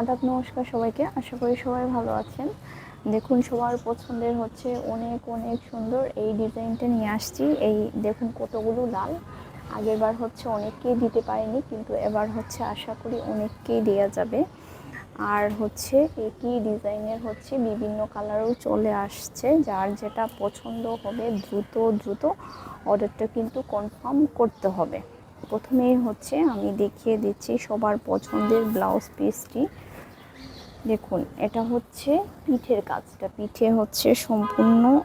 আদাব, নমস্কার সবাইকে। আশা করি সবাই ভালো আছেন। দেখুন, সবার পছন্দের হচ্ছে অনেক অনেক সুন্দর এই ডিজাইনটা নিয়ে আসছি। এই দেখুন, কতগুলো লাল। আগেরবার হচ্ছে অনেককেই দিতে পারিনি, কিন্তু এবার হচ্ছে আশা করি অনেককেই দেওয়া যাবে। আর হচ্ছে একই ডিজাইনের হচ্ছে বিভিন্ন কালারও চলে আসছে। যার যেটা পছন্দ হবে, দ্রুত দ্রুত অর্ডারটা কিন্তু কনফার্ম করতে হবে। প্রথমেই হচ্ছে আমি দেখিয়ে দিচ্ছি সবার পছন্দের ব্লাউজ পিসটি। দেখুন, এটা হচ্ছে পিঠের কাজটা। পিঠে হচ্ছে সম্পূর্ণ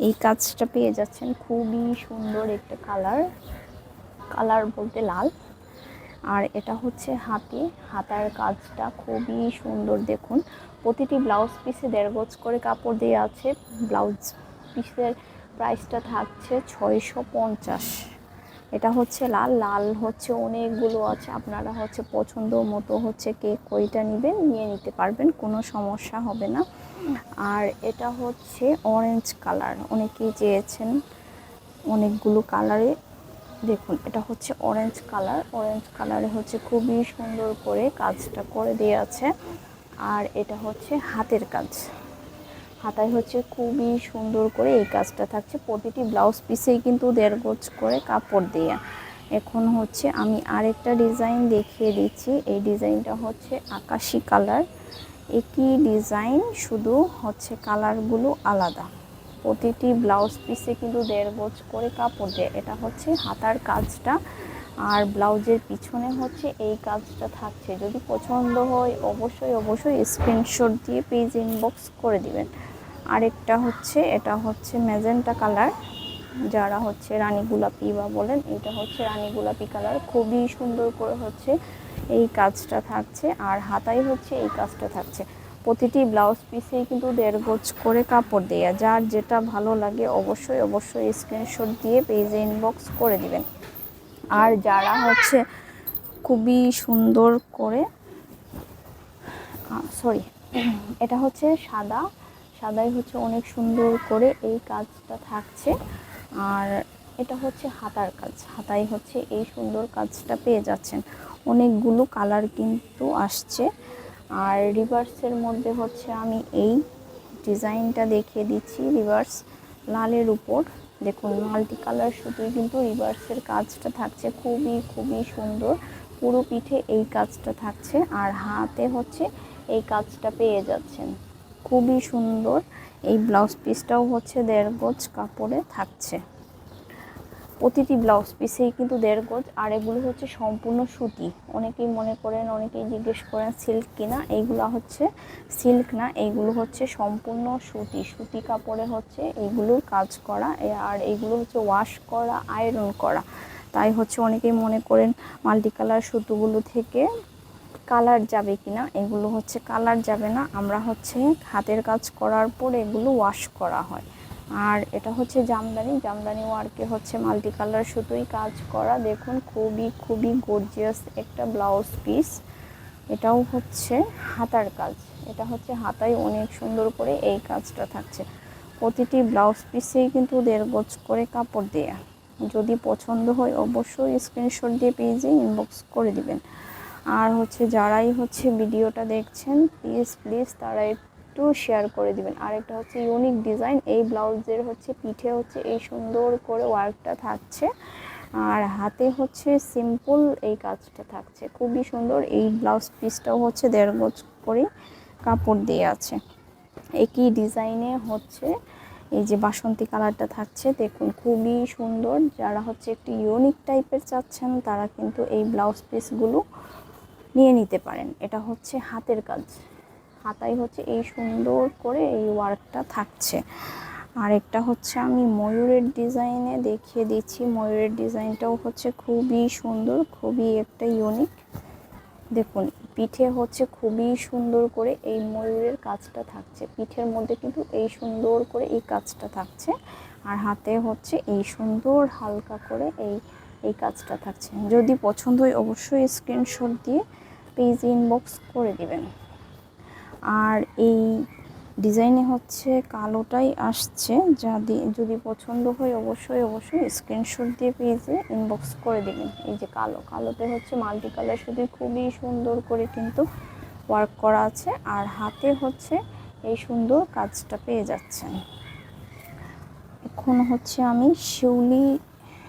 এই কাজটা পেয়ে যাচ্ছেন। খুবই সুন্দর একটা কালার কালার বলতে লাল। আর এটা হচ্ছে হাতে। হাতার কাজটা খুবই সুন্দর, দেখুন। প্রতিটি ব্লাউজ পিসে দেড় গজ করে কাপড় দিয়ে আছে। ব্লাউজ পিসের প্রাইসটা থাকছে ছয়শো পঞ্চাশ। এটা হচ্ছে লাল লাল হচ্ছে অনেকগুলো আছে। আপনারা হচ্ছে পছন্দ মতো হচ্ছে কে কইটা নেবেন, নিয়ে নিতে পারবেন, কোনো সমস্যা হবে না। আর এটা হচ্ছে অরেঞ্জ কালার অনেকেই চেয়েছেন অনেকগুলো কালারে দেখুন, এটা হচ্ছে অরেঞ্জ কালার অরেঞ্জ কালারে হচ্ছে খুবই সুন্দর করে কাজটা করে দিয়ে আছে। আর এটা হচ্ছে হাতের কাজ। হাতায় হচ্ছে খুবই সুন্দর করে এই কাজটা থাকছে। প্রতিটি ব্লাউজ পিসেই কিন্তু দেড় গোজ করে কাপড় দেয়া। এখন হচ্ছে আমি আরেকটা ডিজাইন দেখিয়ে দিচ্ছি। এই ডিজাইনটা হচ্ছে আকাশি কালার। একই ডিজাইন, শুধু হচ্ছে কালারগুলো আলাদা। প্রতিটি ব্লাউজ পিসে কিন্তু দেড় গোজ করে কাপড় দেয়। এটা হচ্ছে হাতার কাজটা। আর ব্লাউজের পিছনে হচ্ছে এই কাজটা থাকছে। যদি পছন্দ হয়, অবশ্যই অবশ্যই স্ক্রিনশট দিয়ে পেজ ইনবক্স করে দিবেন। আরেকটা হচ্ছে, এটা হচ্ছে ম্যাজেন্টা কালার, যারা হচ্ছে রানী গোলাপি বা বলেন, এটা হচ্ছে রানী গোলাপি কালার। খুবই সুন্দর করে হচ্ছে এই কাজটা থাকছে, আর হাতাই হচ্ছে এই কাজটা থাকছে। প্রতিটি ব্লাউজ পিসেই কিন্তু দেড় গোজ করে কাপড় দেয়া, যার যেটা ভালো লাগে অবশ্যই অবশ্যই স্ক্রিনশট দিয়ে পেজে ইনবক্স করে দিবেন। আর যারা হচ্ছে খুবই সুন্দর করে সরি এটা হচ্ছে সাদা সাদাই হচ্ছে অনেক সুন্দর করে এই কাজটা থাকছে। আর এটা হচ্ছে হাতার কাজ। হাতাই হচ্ছে এই সুন্দর কাজটা পেয়ে যাচ্ছেন। অনেকগুলো কালার কিন্তু আসছে। আর রিভার্সের মধ্যে হচ্ছে আমি এই ডিজাইনটা দেখিয়ে দিচ্ছি। রিভার্স লালের উপর। দেখুন মাল্টি কালার শুধুই কিন্তু রিভার্সের কাজটা থাকছে। খুবই খুবই সুন্দর। পুরো পিঠে এই কাজটা থাকছে। আর হাতে হচ্ছে এই কাজটা পেয়ে যাচ্ছেন। খুবই সুন্দর। এই ব্লাউজ পিসটাও হচ্ছে দেড় গোজ কাপড়ে থাকছে। প্রতিটি ব্লাউজ পিসেই কিন্তু দেড় গজ, আর এগুলো হচ্ছে সম্পূর্ণ সুতি। অনেকেই মনে করেন, অনেকেই জিজ্ঞেস করেন, সিল্ক কিনা এইগুলো হচ্ছে সিল্ক না, এইগুলো হচ্ছে সম্পূর্ণ সুতি। সুতি কাপড়ে হচ্ছে এইগুলোর কাজ করা আর এইগুলো হচ্ছে ওয়াশ করা, আয়রন করা। তাই হচ্ছে অনেকেই মনে করেন মাল্টি কালার সুতোগুলো থেকে কালার যাবে কিনা, এগুলো হচ্ছে কালার যাবে না। আমরা হচ্ছে হাতের কাজ করার পর এগুলো ওয়াশ করা হয়। আর এটা হচ্ছে জামদানি। জামদানি ওয়ার্কে হচ্ছে মাল্টি কালার সুতোই কাজ করা। দেখুন, খুবই খুবই গর্জিয়াস একটা ব্লাউজ পিস এটাও হচ্ছে হাতার কাজ। এটা হচ্ছে হাতায় অনেক সুন্দর করে এই কাজটা থাকছে। প্রতিটি ব্লাউজ পিসেই কিন্তু দেড় গোজ করে কাপড় দেয়া। যদি পছন্দ হয়, অবশ্যই স্ক্রিনশট দিয়ে পেজে ইনবক্স করে দিবেন। আর হচ্ছে যারাই হচ্ছে ভিডিওটা দেখছেন প্লিজ প্লিজ তারা একটু শেয়ার করে দিবেন। আরেকটা হচ্ছে ইউনিক ডিজাইন এই ব্লাউজের হচ্ছে পিঠে হচ্ছে এই সুন্দর করে ওয়ার্কটা থাকছে। আর হাতে হচ্ছে সিম্পল এই কাজটা থাকছে। খুবই সুন্দর এই ব্লাউজ পিসটাও হচ্ছে দেড় গজ করে কাপড় দিয়ে আছে। একই ডিজাইনে হচ্ছে এই যে বাসন্তী কালারটা থাকছে, দেখুন খুবই সুন্দর। যারা হচ্ছে একটু ইউনিক টাইপের চাচ্ছেন, তারা কিন্তু এই ব্লাউজ পিসগুলো নিয়ে নিতে পারেন। এটা হচ্ছে হাতের কাজ। হাতাই হচ্ছে এই সুন্দর করে এই ওয়ার্কটা থাকছে। আর একটা হচ্ছে আমি ময়ূরের ডিজাইনে দেখিয়ে দিচ্ছি। ময়ূরের ডিজাইনটাও হচ্ছে খুবই সুন্দর, খুবই একটা ইউনিক। দেখুন, পিঠে হচ্ছে খুবই সুন্দর করে এই ময়ূরের কাজটা থাকছে। পিঠের মধ্যে কিন্তু এই সুন্দর করে এই কাজটা থাকছে। আর হাতে হচ্ছে এই সুন্দর হালকা করে এই এই কাজটা থাকছে। যদি পছন্দ হয় অবশ্যই স্ক্রিনশট দিয়ে পেজ ইনবক্স করে দিবেন। আর এই ডিজাইনে হচ্ছে কালোটাই আসছে। যা যদি পছন্দ হয় অবশ্যই অবশ্যই স্ক্রিনশট দিয়ে পেজে ইনবক্স করে দেবেন। এই যে কালো, কালোতে হচ্ছে মাল্টি কালার শুধু খুবই সুন্দর করে কিন্তু ওয়ার্ক করা আছে। আর হাতে হচ্ছে এই সুন্দর কাজটা পেয়ে যাচ্ছেন। এখন হচ্ছে আমি শিউলি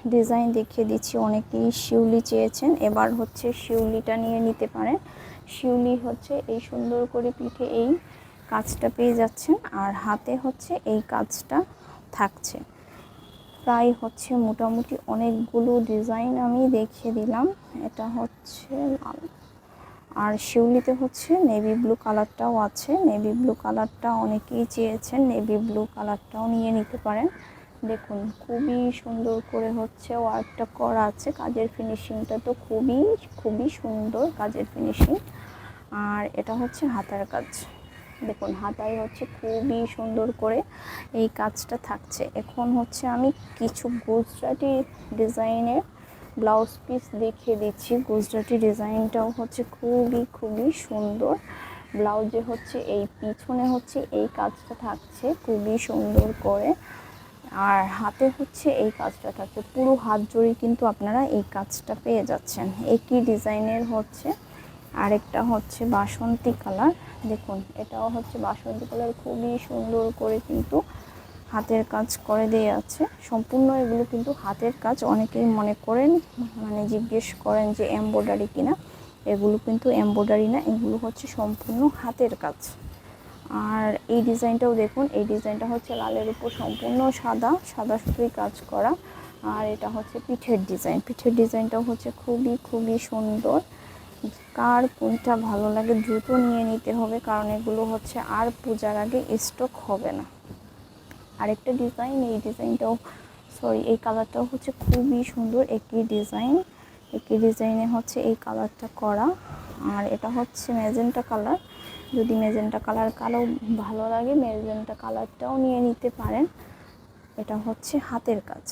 ডিজাইন দেখিয়ে দিচ্ছি। অনেকেই শিউলি চেয়েছেন। এবার হচ্ছে শিউলিটা নিয়ে নিতে পারেন। শিউলি হচ্ছে এই সুন্দর করে পিঠে এই কাজটা পেয়ে যাচ্ছেন আর হাতে হচ্ছে এই কাজটা থাকছে। প্রায় হচ্ছে মোটামুটি অনেকগুলো ডিজাইন আমি দেখিয়ে দিলাম। এটা হচ্ছে লাল। আর শিউলিতে হচ্ছে নেভি ব্লু কালারটাও আছে। নেভি ব্লু কালারটা অনেকেই চেয়েছেন। নেভি ব্লু কালারটাও নিয়ে নিতে পারেন। দেখুন, খুবই সুন্দর করে হচ্ছে ওয়ার্কটা করা আছে। কাজের ফিনিশিংটা তো খুবই খুবই সুন্দর কাজের ফিনিশিং আর এটা হচ্ছে হাতার কাজ। দেখুন, হাতায় হচ্ছে খুবই সুন্দর করে এই কাজটা থাকছে। এখন হচ্ছে আমি কিছু গুজরাটি ডিজাইনের ব্লাউজ পিস দেখিয়ে দিচ্ছি। গুজরাটি ডিজাইনটাও হচ্ছে খুবই খুবই সুন্দর। ব্লাউজে হচ্ছে এই, পিছনে হচ্ছে এই কাজটা থাকছে খুবই সুন্দর করে। আর হাতে হচ্ছে এই কাজটা থাকছে পুরো হাত জড়ি কিন্তু আপনারা এই কাজটা পেয়ে যাচ্ছেন। একই ডিজাইনের হচ্ছে আরেকটা হচ্ছে বাসন্তী কালার। দেখুন, এটাও হচ্ছে বাসন্তী কালার, খুবই সুন্দর করে কিন্তু হাতের কাজ করে দিয়ে আছে। সম্পূর্ণ এগুলো কিন্তু হাতের কাজ। অনেকেই মনে করেন মানে জিজ্ঞেস করেন যে এমব্রয়ডারি কিনা? এগুলো কিন্তু এমব্রয়ডারি না, এগুলো হচ্ছে সম্পূর্ণ হাতের কাজ। আর এই ডিজাইনটাও দেখুন, এই ডিজাইনটা হচ্ছে লালের উপর সম্পূর্ণ সাদা সাদা সুতোই কাজ করা। আর এটা হচ্ছে পিঠের ডিজাইন। পিঠের ডিজাইনটাও হচ্ছে খুবই খুবই সুন্দর। কার কোনটা ভালো লাগে দ্রুত নিয়ে নিতে হবে, কারণ এগুলো হচ্ছে আর পূজার আগে স্টক হবে না। আরেকটা ডিজাইন, এই ডিজাইনটাও সরি এই কালারটাও হচ্ছে খুবই সুন্দর, একই ডিজাইন। একই ডিজাইনে হচ্ছে এই কালারটা করা। আর এটা হচ্ছে ম্যাজেন্টা কালার। যদি মেজেন্টা কালার কালো ভালো লাগে, মেজেন্টা কালারটাও নিয়ে নিতে পারেন। এটা হচ্ছে হাতের কাজ।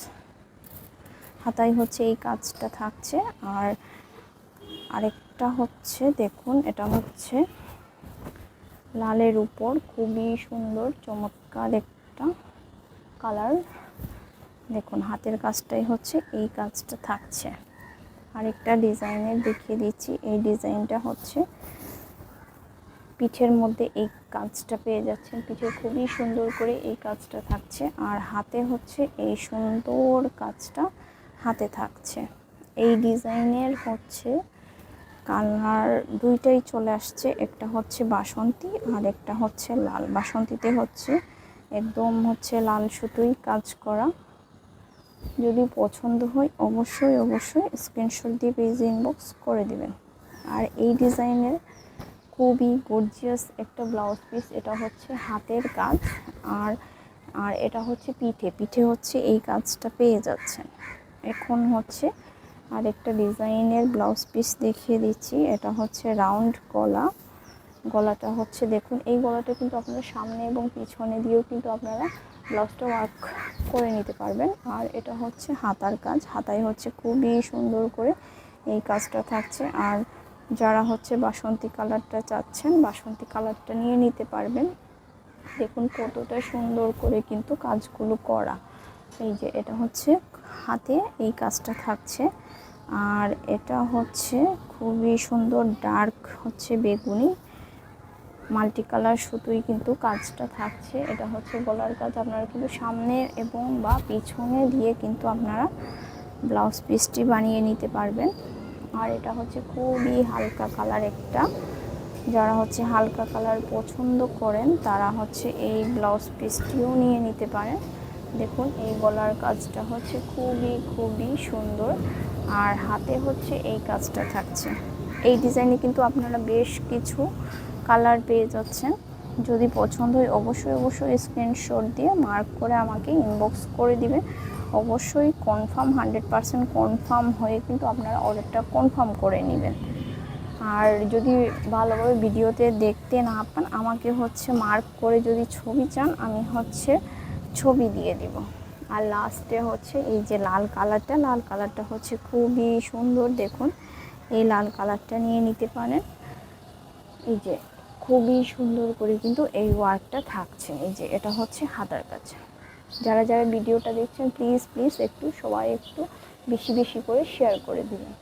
হাতায় হচ্ছে এই কাজটা থাকছে। আর আরেকটা হচ্ছে, দেখুন, এটা হচ্ছে লালের উপর। খুবই সুন্দর, চমৎকার একটা কালার। দেখুন, হাতের কাজটাই হচ্ছে এই কাজটা থাকছে। আরেকটা ডিজাইনের দেখিয়ে দিচ্ছি। এই ডিজাইনটা হচ্ছে পিঠের মধ্যে এই কাজটা পেয়ে যাচ্ছেন। পিঠে খুবই সুন্দর করে এই কাজটা থাকছে। আর হাতে হচ্ছে এই সুন্দর কাজটা হাতে থাকছে। এই ডিজাইনের হচ্ছে কালার দুইটাই চলে আসছে। একটা হচ্ছে বাসন্তী আর একটা হচ্ছে লাল। বাসন্তীতে হচ্ছে একদম হচ্ছে লাল সুতোই কাজ করা। যদি পছন্দ হয় অবশ্যই অবশ্যই স্ক্রিনশট দিয়ে পেজ ইনবক্স করে দিবেন। আর এই ডিজাইনের খুবই গর্জিয়াস একটা ব্লাউজ পিস এটা হচ্ছে হাতের কাজ আর আর এটা হচ্ছে পিঠে পিঠে হচ্ছে এই কাজটা পেয়ে যাচ্ছেন। এখন হচ্ছে আর একটা ডিজাইনের ব্লাউজ পিস দেখিয়ে দিচ্ছি, এটা হচ্ছে রাউন্ড গলা। গলাটা হচ্ছে দেখুন, এই গলাটা কিন্তু আপনারা সামনে এবং পিছনে দিয়েও কিন্তু আপনারা ব্লাউজটা ওয়ার্ক করে নিতে পারবেন। আর এটা হচ্ছে হাতার কাজ, হাতায় হচ্ছে খুবই সুন্দর করে এই কাজটা থাকছে। আর যারা হচ্ছে বাসন্তী কালারটা চাচ্ছেন, বাসন্তী কালারটা নিয়ে নিতে পারবেন। দেখুন কতটা সুন্দর করে কিন্তু কাজগুলো করা। এই যে এটা হচ্ছে হাতে এই কাজটা থাকছে। আর এটা হচ্ছে খুবই সুন্দর ডার্ক হচ্ছে বেগুনি। মাল্টি কালার সুতোই কিন্তু কাজটা থাকছে। এটা হচ্ছে গলার কাজ। আপনারা কিন্তু সামনে এবং বা পিছনে দিয়ে কিন্তু আপনারা ব্লাউজ পিসটি বানিয়ে নিতে পারবেন। আর এটা হচ্ছে খুবই হালকা কালার একটা। যারা হচ্ছে হালকা কালার পছন্দ করেন, তারা হচ্ছে এই ব্লাউজ পিসটিও নিয়ে নিতে পারেন। দেখুন, এই গলার কাজটা হচ্ছে খুবই খুবই সুন্দর। আর হাতে হচ্ছে এই কাজটা থাকছে। এই ডিজাইনে কিন্তু আপনারা বেশ কিছু কালার পেয়ে যাচ্ছেন। যদি পছন্দ হয় অবশ্যই অবশ্যই স্ক্রিনশট দিয়ে মার্ক করে আমাকে ইনবক্স করে দিবেন। অবশ্যই কনফার্ম হান্ড্রেড পারসেন্ট কনফার্ম হয়ে কিন্তু আপনারা অর্ডারটা কনফার্ম করে নেবেন। আর যদি ভালোভাবে ভিডিওতে দেখতে না পান, আমাকে হচ্ছে মার্ক করে যদি ছবি চান, আমি হচ্ছে ছবি দিয়ে দিব। আর লাস্টে হচ্ছে এই যে লাল কালারটা লাল কালারটা হচ্ছে খুবই সুন্দর, দেখুন। এই লাল কালারটা নিয়ে নিতে পারেন। এই যে খুবই সুন্দর করে কিন্তু এই ওয়ার্কটা থাকছে। এই যে এটা হচ্ছে হাতার কাছে। যারা যারা ভিডিওটা দেখছেন প্লিজ প্লিজ একটু সবাই একটু বেশি বেশি করে শেয়ার করে দিবেন